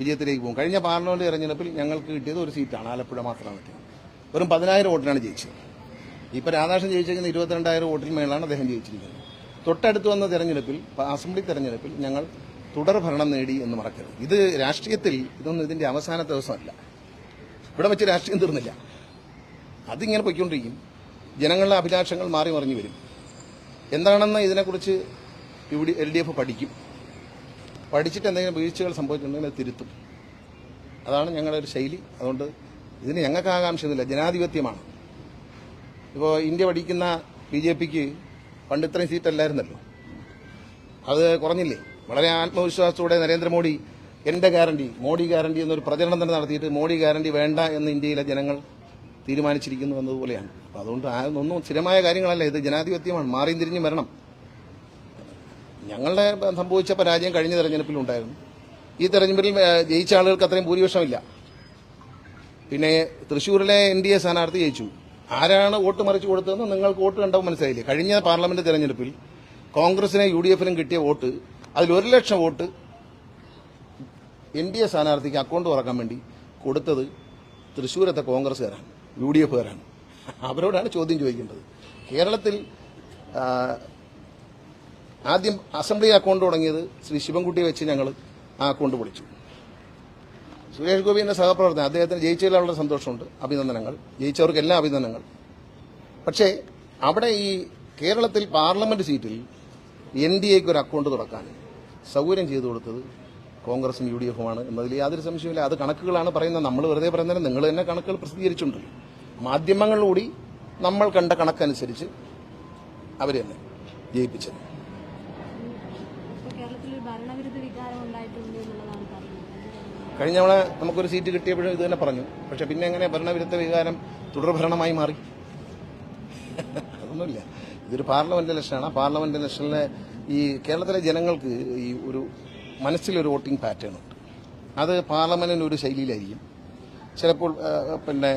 വിജയത്തിലേക്ക് പോകും. കഴിഞ്ഞ പാർലമെന്റ് തെരഞ്ഞെടുപ്പിൽ ഞങ്ങൾക്ക് കിട്ടിയത് ഒരു സീറ്റാണ് ആലപ്പുഴ മാത്രമാണ് കിട്ടിയത്. വെറും പതിനായിരം വോട്ടിനാണ് ജയിച്ചത്. ഇപ്പോൾ രാധാകൃഷ്ണൻ ജയിച്ചിരിക്കുന്ന ഇരുപത്തിരണ്ടായിരം വോട്ടിന് മേലാണ് അദ്ദേഹം ജയിച്ചിരിക്കുന്നത്. തൊട്ടടുത്ത് വന്ന തെരഞ്ഞെടുപ്പിൽ അസംബ്ലി തെരഞ്ഞെടുപ്പിൽ ഞങ്ങൾ തുടർ ഭരണം നേടി എന്ന് മറക്കരുത്. ഇത് രാഷ്ട്രീയത്തിൽ ഇതൊന്നും ഇതിന്റെ അവസാനത്തെ ദിവസമല്ല. ഇവിടെ വെച്ച് രാഷ്ട്രീയം തീർന്നില്ല. അതിങ്ങനെ പൊയ്ക്കൊണ്ടിരിക്കും. ജനങ്ങളുടെ അഭിലാഷങ്ങൾ മാറി മറിഞ്ഞു വരും. എന്താണെന്ന് ഇതിനെക്കുറിച്ച് ഇവിടെ എൽ ഡി എഫ് പഠിക്കും. പഠിച്ചിട്ട് എന്തെങ്കിലും വീഴ്ചകൾ സംഭവിച്ചിട്ടുണ്ടെങ്കിൽ തിരുത്തും. അതാണ് ഞങ്ങളുടെ ഒരു ശൈലി. അതുകൊണ്ട് ഇതിന് ഞങ്ങൾക്ക് ആകാംക്ഷയൊന്നുമില്ല. ജനാധിപത്യമാണ്. ഇപ്പോൾ ഇന്ത്യ പഠിക്കുന്ന ബി ജെ പിക്ക് പണ്ട് ഇത്രയും സീറ്റല്ലായിരുന്നല്ലോ. അത് കുറഞ്ഞില്ലേ? വളരെ ആത്മവിശ്വാസത്തോടെ നരേന്ദ്രമോദി എന്റെ ഗ്യാരണ്ടി മോഡി ഗ്യാരണ്ടി എന്നൊരു പ്രചരണം തന്നെ നടത്തിയിട്ട് മോഡി ഗ്യാരണ്ടി വേണ്ട എന്ന് ഇന്ത്യയിലെ ജനങ്ങൾ തീരുമാനിച്ചിരിക്കുന്നു എന്നതുപോലെയാണ്. അപ്പം അതുകൊണ്ട് ആ ഒന്നും സ്ഥിരമായ കാര്യങ്ങളല്ല. ഇത് ജനാധിപത്യമാണ്. മാറിയും തിരിഞ്ഞും വരണം. ഞങ്ങളുടെ സംഭവിച്ച പരാജയം കഴിഞ്ഞ തെരഞ്ഞെടുപ്പിലുണ്ടായിരുന്നു ഈ തെരഞ്ഞെടുപ്പിൽ ജയിച്ച ആളുകൾക്ക് അത്രയും ഭൂരിപക്ഷമില്ല. പിന്നെ തൃശ്ശൂരിലെ എൻ ഡി എ സ്ഥാനാർത്ഥി ജയിച്ചു. ആരാണ് വോട്ട് മറിച്ച് കൊടുത്തതെന്ന് നിങ്ങൾക്ക് വോട്ട് കണ്ടപ്പോൾ മനസ്സിലായില്ലേ? കഴിഞ്ഞ പാർലമെന്റ് തെരഞ്ഞെടുപ്പിൽ കോൺഗ്രസിനെ യു ഡി എഫിനും കിട്ടിയ വോട്ട് അതിൽ ഒരു ലക്ഷം വോട്ട് എൻ ഡി എ സ്ഥാനാർത്ഥിക്ക് അക്കൗണ്ട് തുറക്കാൻ വേണ്ടി കൊടുത്തത് തൃശ്ശൂരത്തെ കോൺഗ്രസ്സുകാരാണ് യു ഡി എഫുകാരാണ് അവരോടാണ് ചോദ്യം ചോദിക്കേണ്ടത്. കേരളത്തിൽ ആദ്യം അസംബ്ലി അക്കൗണ്ട് തുടങ്ങിയത് ശ്രീ ശിവൻകുട്ടിയെ വെച്ച് ഞങ്ങൾ ആ അക്കൗണ്ട് പൊളിച്ചു. സുരേഷ് ഗോപി എന്ന സഹപ്രവർത്തനം അദ്ദേഹത്തിന് ജയിച്ചതിൽ സന്തോഷമുണ്ട് അഭിനന്ദനങ്ങൾ. ജയിച്ചവർക്ക് എല്ലാ അഭിനന്ദനങ്ങൾ. പക്ഷേ അവിടെ ഈ കേരളത്തിൽ പാർലമെന്റ് സീറ്റിൽ എൻ ഡി എക്ക് ഒരു അക്കൗണ്ട് തുറക്കാൻ സൗകര്യം ചെയ്തു കൊടുത്തത് കോൺഗ്രസും യു ഡി എഫുമാണ് എന്നതിൽ യാതൊരു സംശയമില്ല അത് കണക്കുകളാണ് പറയുന്നത്. നമ്മൾ വെറുതെ പറയുന്നതിന് നിങ്ങൾ തന്നെ കണക്കുകൾ പ്രസിദ്ധീകരിച്ചിട്ടുണ്ടല്ലോ മാധ്യമങ്ങളിലൂടി നമ്മൾ കണ്ട കണക്കനുസരിച്ച് അവർ ജയിപ്പിച്ചത് ഇപ്പോൾ കേരളത്തിൽ ഒരു ഭരണവിരുദ്ധ വികാരം ഉണ്ടായിട്ടുണ്ട് എന്നുള്ളതാണ് പറയുന്നത് കഴിഞ്ഞ നമ്മളെ നമുക്കൊരു സീറ്റ് കിട്ടിയപ്പോഴും ഇത് തന്നെ പറഞ്ഞു. പക്ഷെ പിന്നെ എങ്ങനെ ഭരണവിരുദ്ധ വികാരം തുടർഭരണമായി മാറി? അതൊന്നുമില്ല. ഇതൊരു പാർലമെന്റ് ഇലക്ഷനാണ് ആ പാർലമെന്റ് ഇലക്ഷനിലെ ഈ കേരളത്തിലെ ജനങ്ങൾക്ക് ഈ ഒരു മനസ്സിലൊരു വോട്ടിംഗ് പാറ്റേൺ ഉണ്ട്. അത് പാർലമെന്റിന് ഒരു ശൈലിയിലായിരിക്കും. ചിലപ്പോൾ പിന്നെ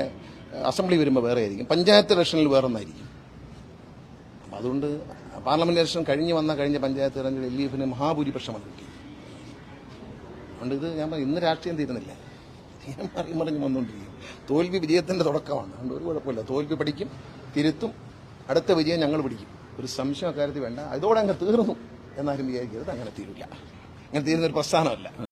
അസംബ്ലി വരുമ്പോൾ വേറെ ആയിരിക്കും പഞ്ചായത്ത് ഇലക്ഷനിൽ വേറെ ഒന്നായിരിക്കും അതുകൊണ്ട് പാർലമെന്റ് ഇലക്ഷൻ കഴിഞ്ഞ് വന്ന കഴിഞ്ഞ പഞ്ചായത്ത് തെരഞ്ഞെടുപ്പ് എൽ ഡി എഫിന് മഹാഭൂരിപക്ഷമാണ് കിട്ടി. അതുകൊണ്ട് ഇത് ഞാൻ ഇന്ന് രാഷ്ട്രീയം തീരുന്നില്ല? മറിയും മറിഞ്ഞ് വന്നുകൊണ്ടിരിക്കും തോൽവി വിജയത്തിന്റെ തുടക്കമാണ്. അതുകൊണ്ട് ഒരു കുഴപ്പമില്ല. തോൽവി പഠിക്കും തിരുത്തും അടുത്ത വിജയം ഞങ്ങൾ പിടിക്കും. ഒരു സംശയം അക്കാര്യത്തിൽ വേണ്ട. അതോടെ അങ്ങ് തീർന്നു എന്നാലും വിചാരിക്കരുത്. അങ്ങനെ തീരില്ല അങ്ങനെ തീരുന്ന ഒരു പ്രസ്ഥാനമല്ല.